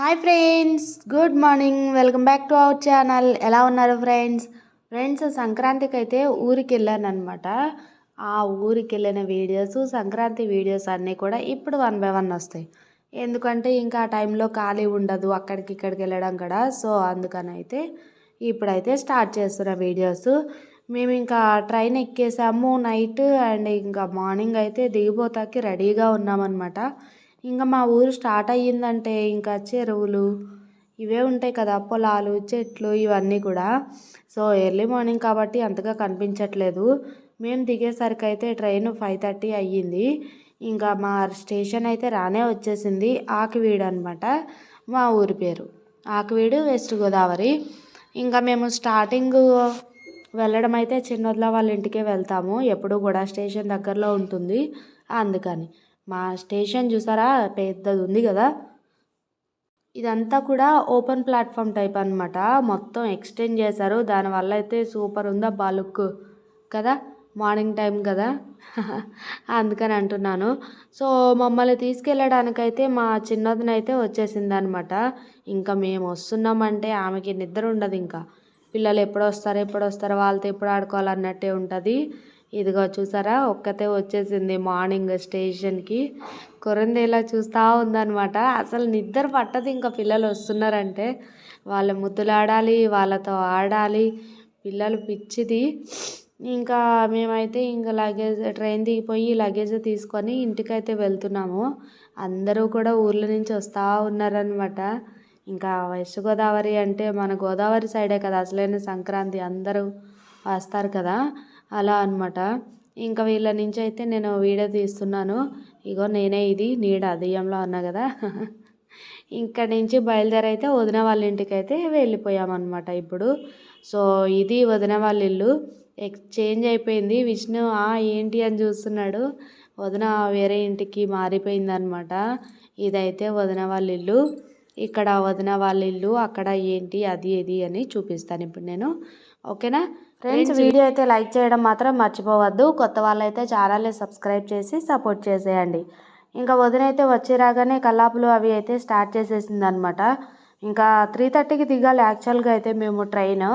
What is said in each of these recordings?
Hi friends good morning. Welcome back to our channel. ఎలా ఉన్నారు friends? Friends సంక్రాంతికి అయితే ఊరికి వెళ్ళాను అనమాట ఆ ఊరికి వెళ్ళిన వీడియోస్ సంక్రాంతి వీడియోస్ అన్నీ కూడా ఇప్పుడు వన్ బై వన్ వస్తాయి. ఎందుకంటే ఇంకా ఆ టైంలో ఖాళీ ఉండదు అక్కడికి ఇక్కడికి వెళ్ళడం కూడా. సో అందుకని అయితే ఇప్పుడైతే స్టార్ట్ చేస్తున్న వీడియోస్. మేము ఇంకా ట్రైన్ ఎక్కేసాము నైట్ అండ్ ఇంకా మార్నింగ్ అయితే దిగిపోతాకి రెడీగా ఉన్నామన్నమాట. ఇంకా మా ఊరు స్టార్ట్ అయ్యిందంటే ఇంకా చెరువులు ఇవే ఉంటాయి కదా పొలాలు చెట్లు ఇవన్నీ కూడా. సో ఎర్లీ మార్నింగ్ కాబట్టి అంతగా కనిపించట్లేదు. మేము దిగేసరికి అయితే ట్రైన్ ఫైవ్ థర్టీ అయ్యింది. ఇంకా మా స్టేషన్ అయితే రానే వచ్చేసింది. ఆకివీడు అనమాట మా ఊరి పేరు. ఆకివీడు వెస్ట్ గోదావరి. ఇంకా మేము స్టార్టింగ్ వెళ్ళడం అయితే చిన్నోద్ల వాళ్ళ ఇంటికే వెళ్తాము. ఎప్పుడు కూడా స్టేషన్ దగ్గరలో ఉంటుంది. అందుకని మా స్టేషన్ చూసారా? పెద్దది ఉంది కదా. ఇదంతా కూడా ఓపెన్ ప్లాట్ఫామ్ టైప్ అనమాట మొత్తం ఎక్స్టెండ్ చేశారు. దానివల్ల అయితే సూపర్ ఉందా బాలుక్ కదా. మార్నింగ్ టైం కదా. అందుకని అంటున్నాను. సో మమ్మల్ని తీసుకెళ్ళడానికైతే మా చిన్నదినైతే వచ్చేసింది అనమాట ఇంకా మేము వస్తున్నామంటే ఆమెకి నిద్ర ఉండదు ఇంకా. పిల్లలు ఎప్పుడు వస్తారు ఎప్పుడు వస్తారు వాళ్ళతో ఎప్పుడు ఆడుకోవాలన్నట్టే ఉంటుంది. ఇదిగో చూసారా? ఒక్కతే వచ్చేసింది మార్నింగ్ స్టేషన్కి. కొరందేలా చూస్తూ ఉందనమాట అసలు నిద్ర పట్టదు ఇంకా పిల్లలు వస్తున్నారంటే. వాళ్ళ ముద్దులాడాలి వాళ్ళతో ఆడాలి. పిల్లలు పిచ్చిది. ఇంకా మేమైతే ఇంకా లగేజ్ ట్రైన్ దిగిపోయి లగేజ్ తీసుకొని ఇంటికైతే వెళ్తున్నాము. అందరూ కూడా ఊర్ల నుంచి వస్తూ ఉన్నారనమాట ఇంకా వెస్ట్ గోదావరి అంటే మన గోదావరి సైడే కదా అసలైన సంక్రాంతి. అందరూ వస్తారు కదా. అలా అనమాట ఇంకా వీళ్ళ నుంచి అయితే నేను వీడియో తీస్తున్నాను. ఇగో నేనే ఇది నీడ దెయ్యంలో అన్నా కదా. ఇక్కడి నుంచి బయలుదేరైతే వదిన వాళ్ళ ఇంటికి అయితే వెళ్ళిపోయామన్నమాట ఇప్పుడు. సో ఇది వదిన వాళ్ళ ఇల్లు. ఎక్స్చేంజ్ అయిపోయింది. విష్ణు ఏంటి అని చూస్తున్నాడు. వదిన వేరే ఇంటికి మారిపోయిందనమాట ఇదైతే వదిన వాళ్ళ ఇల్లు. ఇక్కడ వదిన వాళ్ళ ఇల్లు అక్కడ ఏంటి అది ఇది అని చూపిస్తాను ఇప్పుడు నేను. ఓకేనా? ఫ్రెండ్స్ వీడియో అయితే లైక్ చేయడం మాత్రం మర్చిపోవద్దు. కొత్త వాళ్ళైతే ఛానల్ని సబ్స్క్రైబ్ చేసి సపోర్ట్ చేసేయండి. ఇంకా వదిన అయితే వచ్చి రాగానే కల్లాపులు అవి అయితే స్టార్ట్ చేసేసింది అనమాట ఇంకా త్రీ థర్టీకి దిగాలి యాక్చువల్గా అయితే మేము ట్రైన్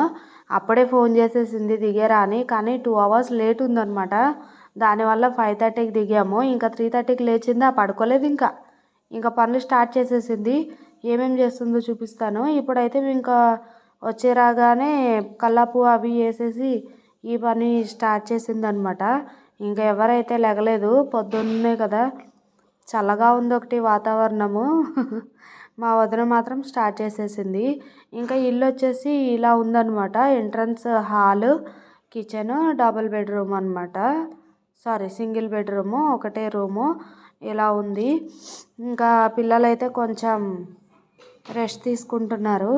అప్పుడే ఫోన్ చేసేసింది దిగేరా అని కానీ టూ అవర్స్ లేట్ ఉందన్నమాట దానివల్ల ఫైవ్ థర్టీకి దిగాము. ఇంకా త్రీ థర్టీకి లేచిందా? పడుకోలేదు ఇంకా. ఇంకా పనులు స్టార్ట్ చేసేసింది. ఏమేమి చేస్తుందో చూపిస్తాను. ఇప్పుడైతే ఇంకా వచ్చి రాగానే కల్లాపు అవి వేసేసి ఈ పని స్టార్ట్ చేసింది అనమాట ఇంకా ఎవరైతే లెగలేదు పొద్దున్నే కదా చల్లగా ఉంది ఒకటి వాతావరణము. మా వదిన మాత్రం స్టార్ట్ చేసేసింది. ఇంకా ఇల్లు వచ్చేసి ఇలా ఉందనమాట. Entrance hall kitchen double bedroom అనమాట. సారీ సింగిల్ బెడ్రూము ఒకటే రూము. ఇలా ఉంది. ఇంకా పిల్లలైతే కొంచెం రెస్ట్ తీసుకుంటున్నారు.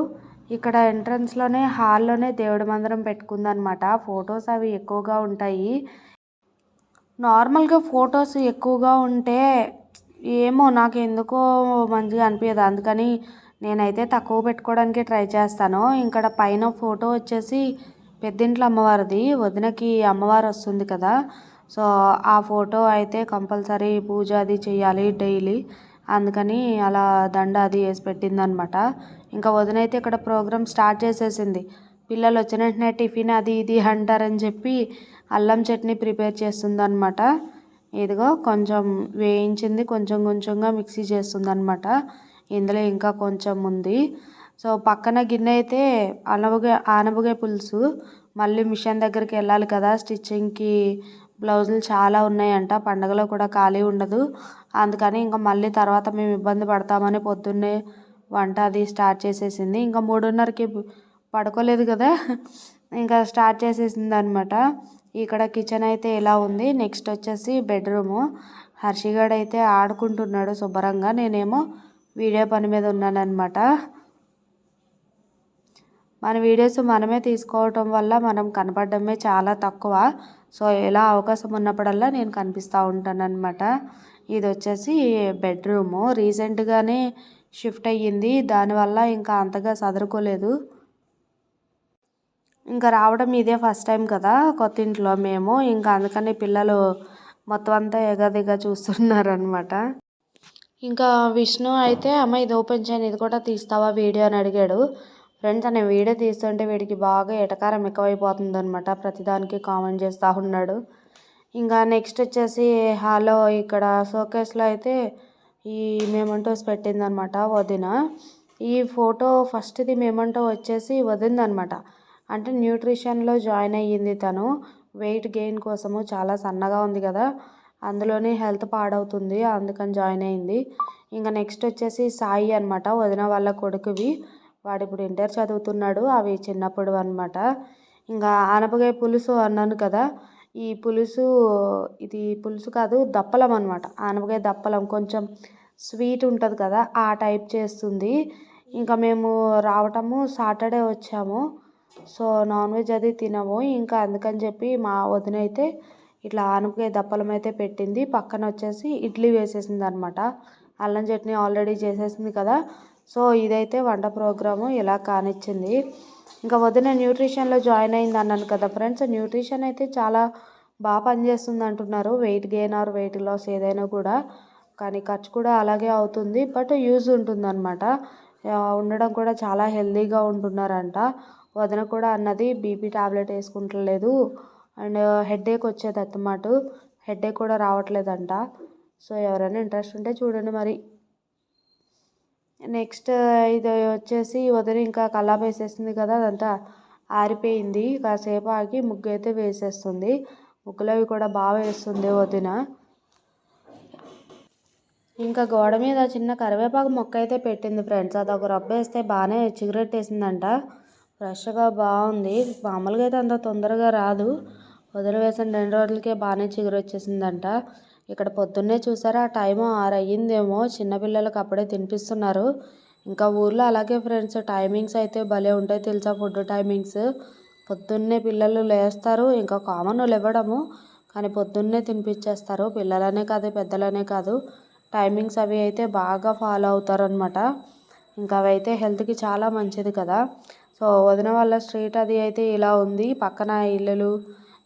ఇక్కడ ఎంట్రన్స్లోనే హాల్లోనే దేవుడి మందిరం పెట్టుకుందనమాట. ఫొటోస్ అవి ఎక్కువగా ఉంటాయి. నార్మల్గా ఫొటోస్ ఎక్కువగా ఉంటే ఏమో నాకు ఎందుకో మంచిగా అనిపించదు అందుకని నేనైతే తక్కువ పెట్టుకోవడానికి ట్రై చేస్తాను. ఇక్కడ పైన ఫోటో వచ్చేసి పెద్దింట్లో అమ్మవారిది. వదినకి అమ్మవారు వస్తుంది కదా. సో ఆ ఫోటో అయితే కంపల్సరీ పూజ అది చేయాలి డైలీ. అందుకని అలా దండ అది వేసి పెట్టిందనమాట. ఇంకా వదినైతే ఇక్కడ ప్రోగ్రామ్ స్టార్ట్ చేసేసింది. పిల్లలు వచ్చిన వెంటనే టిఫిన్ అది ఇది అంటారని చెప్పి అల్లం చట్నీ ప్రిపేర్ చేస్తుంది అనమాట ఇదిగో కొంచెం వేయించింది కొంచెం కొంచెంగా మిక్సీ చేస్తుంది అనమాట ఇందులో ఇంకా కొంచెం ఉంది. సో పక్కన గిన్నె అయితే అనబగా ఆనబుగే పులుసు. మళ్ళీ మిషన్ దగ్గరికి వెళ్ళాలి కదా స్టిచ్చింగ్కి బ్లౌజులు చాలా ఉన్నాయంట పండగలో కూడా ఖాళీ ఉండదు. అందుకని ఇంకా మళ్ళీ తర్వాత మేము ఇబ్బంది పడతామని పొద్దున్నే వంట అది స్టార్ట్ చేసేసింది. ఇంకా మూడున్నరకి పడుకోలేదు కదా. ఇంకా స్టార్ట్ చేసేసింది అనమాట ఇక్కడ కిచెన్ అయితే ఇలా ఉంది. నెక్స్ట్ వచ్చేసి బెడ్రూము. హర్షిగాడు అయితే ఆడుకుంటున్నాడు శుభ్రంగా. నేనేమో వీడియో పని మీద ఉన్నానమాట మన వీడియోస్ మనమే తీసుకోవటం వల్ల మనం కనపడమే చాలా తక్కువ. సో ఎలా అవకాశం ఉన్నప్పుడల్లా నేను కనిపిస్తూ ఉంటాను ఇది వచ్చేసి బెడ్రూము. రీసెంట్గానే షిఫ్ట్ అయ్యింది. దానివల్ల ఇంకా అంతగా సదురుకోలేదు. ఇంకా రావడం ఇదే ఫస్ట్ టైం కదా కొత్త ఇంట్లో మేము. ఇంకా అందుకని పిల్లలు మొత్తం అంతా ఎగదిగా చూస్తున్నారు అనమాట ఇంకా విష్ణు అయితే అమ్మ ఇది ఓపెన్ చేయని ఇది కూడా తీస్తావా వీడియో అని అడిగాడు. ఫ్రెండ్స్ నేను వీడియో తీస్తుంటే వీడికి బాగా ఎటకారం ఎక్కువైపోతుంది అనమాట ప్రతిదానికి కామెంట్ చేస్తూ ఉన్నాడు. ఇంకా నెక్స్ట్ వచ్చేసి హాలో ఇక్కడ షోకేస్లో అయితే ఈ మేమంటోస్ పెట్టిందనమాట వదిన. ఈ ఫోటో ఫస్ట్ది మేమంటో వచ్చేసి వదిందనమాట. అంటే న్యూట్రిషన్లో జాయిన్ అయ్యింది తను. వెయిట్ గెయిన్ కోసము చాలా సన్నగా ఉంది కదా. అందులోనే హెల్త్ పాడవుతుంది. అందుకని జాయిన్ అయింది. ఇంకా నెక్స్ట్ వచ్చేసి సాయి అనమాట. వదిన వాళ్ళ కొడుకువి. వాడు ఇప్పుడు ఇంటర్ చదువుతున్నాడు. అవి చిన్నప్పుడు అనమాట ఇంకా ఆనపకాయ పులుసు అన్నాను కదా. ఈ పులుసు ఇది పులుసు కాదు దప్పలం అనమాట ఆనపకాయ దప్పలం కొంచెం స్వీట్ ఉంటుంది కదా ఆ టైప్ చేస్తుంది. ఇంకా మేము రావటము సాటర్డే వచ్చాము. సో నాన్ వెజ్ అది తినము. ఇంకా అందుకని చెప్పి మా వదిన అయితే ఇట్లా ఆనపకాయ దప్పలం అయితే పెట్టింది. పక్కన వచ్చేసి ఇడ్లీ వేసేసింది అనమాట అల్లం చట్నీ ఆల్రెడీ చేసేసింది కదా. సో ఇదైతే వంట ప్రోగ్రాము ఇలా కానిచ్చింది. ఇంకా వదిన న్యూట్రిషన్లో జాయిన్ అయింది అన్నాను కదా ఫ్రెండ్స్ న్యూట్రిషన్ అయితే చాలా బాగా పనిచేస్తుంది అంటున్నారు. Weight gain or weight loss ఏదైనా కూడా. కానీ ఖర్చు కూడా అలాగే అవుతుంది. బట్ యూజ్ ఉంటుందన్నమాట. ఉండడం కూడా చాలా హెల్దీగా ఉంటున్నారంట. వదిన కూడా అన్నది బీపీ టాబ్లెట్ వేసుకుంటలేదు. అండ్ హెడేక్ వచ్చేది అన్నమాట. హెడేక్ కూడా రావట్లేదంట. సో ఎవరైనా ఇంట్రెస్ట్ ఉంటే చూడండి మరి. నెక్స్ట్ ఇది వచ్చేసి వదిన ఇంకా కల్లాపు వేసేసింది కదా అదంతా ఆరిపోయింది. కాసేపు ఆగి ముగ్గు అయితే వేసేస్తుంది. ముగ్గులు అవి కూడా బాగా వేస్తుంది వదిన. ఇంకా గోడ మీద చిన్న కరివేపాకు మొక్క అయితే పెట్టింది ఫ్రెండ్స్. అది ఒక రబ్బ వేస్తే బాగానే చిగురెట్టేసిందంట ఫ్రెష్గా బాగుంది. మామూలుగా అయితే అంత తొందరగా రాదు. వదిలి వేసిన రెండు రోజులకే బాగానే చిగురు వచ్చేసిందంట ఇక్కడ పొద్దున్నే చూసారా టైం ఆరు అయ్యిందేమో చిన్నపిల్లలకు అప్పుడే తినిపిస్తున్నారు. ఇంకా ఊర్లో అలాగే ఫ్రెండ్స్ టైమింగ్స్ అయితే భలే ఉంటాయి తెలుసా ఫుడ్ టైమింగ్స్. పొద్దున్నే పిల్లలు లేస్తారు ఇంకా కామన్ ఇవ్వడము కానీ పొద్దున్నే తినిపించేస్తారు పిల్లలనే కాదు పెద్దలనే కాదు. టైమింగ్స్ అవి అయితే బాగా ఫాలో అవుతారనమాట ఇంకా అవి అయితే హెల్త్కి చాలా మంచిది కదా. సో వదిన వాళ్ళ స్ట్రీట్ అది అయితే ఇలా ఉంది. పక్కన ఇల్లులు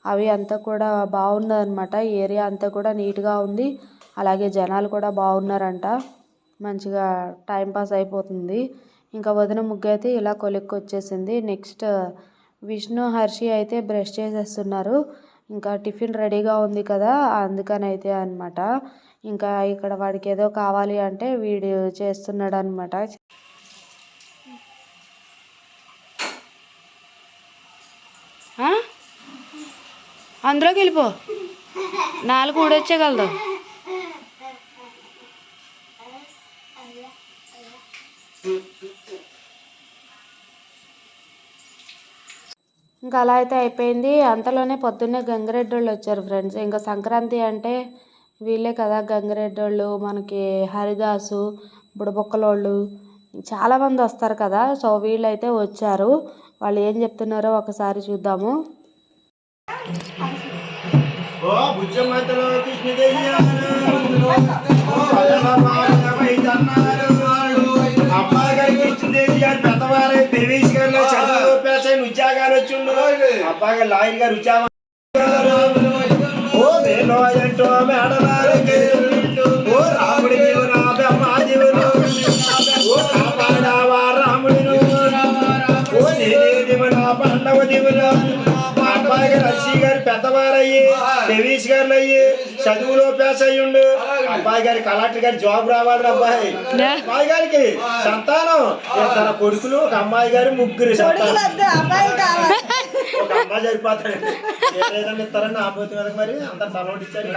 అవి అంతా కూడా బాగున్నదన్నమాట. ఏరియా అంతా కూడా నీట్గా ఉంది. అలాగే జనాలు కూడా బాగున్నారంట. మంచిగా టైంపాస్ అయిపోతుంది. ఇంకా వదిన ముగ్గు అయితే ఇలా కొలిక్కి వచ్చేసింది నెక్స్ట్ విష్ణు హర్షి అయితే బ్రష్ చేసేస్తున్నారు. ఇంకా టిఫిన్ రెడీగా ఉంది కదా అందుకని అయితే అనమాట ఇంకా ఇక్కడ వాడికి ఏదో కావాలి అంటే వీడు చేస్తున్నాడు అనమాట అందులోకి వెళ్ళిపో. నాలుగు ఊడొచ్చేయగలదు. ఇంకా అలా అయితే అయిపోయింది. అంతలోనే పొద్దున్నే గంగిరెడ్డి వాళ్ళు వచ్చారు ఫ్రెండ్స్. ఇంకా సంక్రాంతి అంటే వీళ్ళే కదా గంగిరెడ్డి వాళ్ళు మనకి హరిదాసు బుడబొక్కలోళ్ళు చాలామంది వస్తారు కదా. సో వీళ్ళైతే వచ్చారు. వాళ్ళు ఏం చెప్తున్నారో ఒకసారి చూద్దాము. ఓ బుజ్జమ్మతలో కృష్ణదేవి అబ్బాయి గారి కృష్ణదేవి గారు పెద్దవారు ప్రవేశ్ గారిలో చదువు పేసాయి ఉద్యోగాలు వచ్చిండు అబ్బాయి గారు లాయర్ గారు ఉద్యోగం ఓ మేడలారికి ఓ రాముడి దేవుడు ఓ కాపాడావా రాముడిను ఓ నేనే పాండవ దేవుడు అబ్బాయి గారు అర్షి గారు పెద్దవారయ్యి దేవీష్ గారు అయ్యి చదువులో పేస్ అయ్యిండు అబ్బాయి గారి కలెక్టర్ గారి జాబ్ రావాలి అబ్బాయి. అబ్బాయి గారికి సంతానం. ఇద్దరు కొడుకులు ఒక అమ్మాయి గారు ముగ్గురు సంతానం. ఒక అమ్మాయి సరిపోతారండి ఏదైనా ఇస్తారని ఆపోతుంది కదా మరి అందరు తలవాడు ఇచ్చారు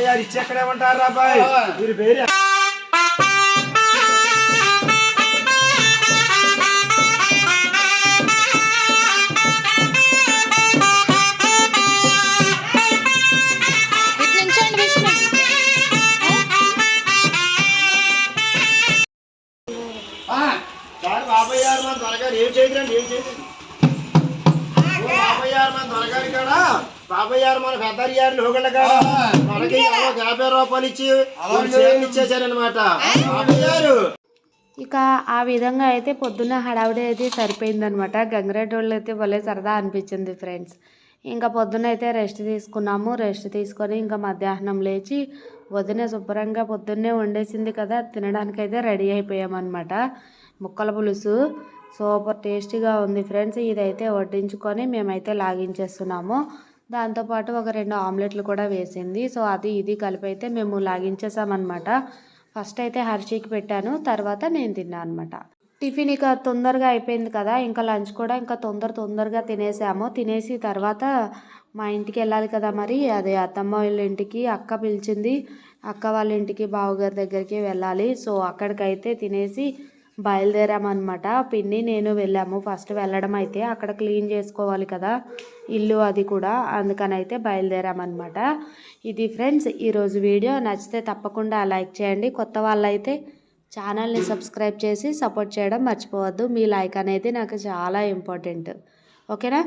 గారు ఇచ్చి ఎక్కడే ఉంటారు అబ్బాయి. మీరు పేరు సార్ బాబాయ్ గారు మన త్వరగారు ఏం చేయరండి ఏం చేయరండి? ఓ బాబాయ్ గారు మన త్వరగారి కాడ? బాబాయ్ గారు మన పెద్దరి గారు లోగళ్ళ కాడ? మనకి ఏవో ఒక యాభై రూపాయలు ఇచ్చి ఒక చీరలు ఇచ్చేసారనమాట బాబాయ్ గారు. ఇక ఆ విధంగా అయితే పొద్దున్న హడావిడి అయితే సరిపోయిందనమాట గంగిరెడ్డి వాళ్ళు అయితే భలే సరదా అనిపించింది ఫ్రెండ్స్. ఇంకా పొద్దున అయితే రెస్ట్ తీసుకున్నాము. రెస్ట్ తీసుకొని ఇంకా మధ్యాహ్నం లేచి వదిన శుభ్రంగా పొద్దున్నే వండేసింది కదా తినడానికైతే రెడీ అయిపోయామన్నమాట. ముక్కల పులుసు సూపర్ టేస్టీగా ఉంది ఫ్రెండ్స్. ఇదైతే వడ్డించుకొని మేమైతే లాగించేస్తున్నాము. దాంతోపాటు ఒక రెండు ఆమ్లెట్లు కూడా వేసింది. సో అది ఇది కలిపి అయితే మేము లాగించేసామన్నమాట. ఫస్ట్ అయితే హర్షికి పెట్టాను తర్వాత నేను తిన్నాను అనమాట టిఫిన్ ఇక తొందరగా అయిపోయింది కదా ఇంకా లంచ్ కూడా ఇంకా తొందర తొందరగా తినేసాము. తినేసి తర్వాత మా ఇంటికి వెళ్ళాలి కదా మరి. అదే అత్తమ్మ వాళ్ళ ఇంటికి అక్క పిలిచింది. అక్క వాళ్ళ ఇంటికి బావగారి దగ్గరికి వెళ్ళాలి. సో అక్కడికైతే తినేసి బయలుదేరామన్నమాట. పిన్ని నేను వెళ్ళాము. ఫస్ట్ వెళ్ళడం అయితే అక్కడ క్లీన్ చేసుకోవాలి కదా ఇల్లు అది కూడా అందుకని అయితే బయలుదేరామన్నమాట. ఇది ఫ్రెండ్స్ ఈరోజు వీడియో. నచ్చితే తప్పకుండా లైక్ చేయండి. కొత్త వాళ్ళైతే ఛానల్ని సబ్స్క్రైబ్ చేసి సపోర్ట్ చేయడం మర్చిపోవద్దు. మీ లైక్ అనేది నాకు చాలా ఇంపార్టెంట్. ఓకేనా?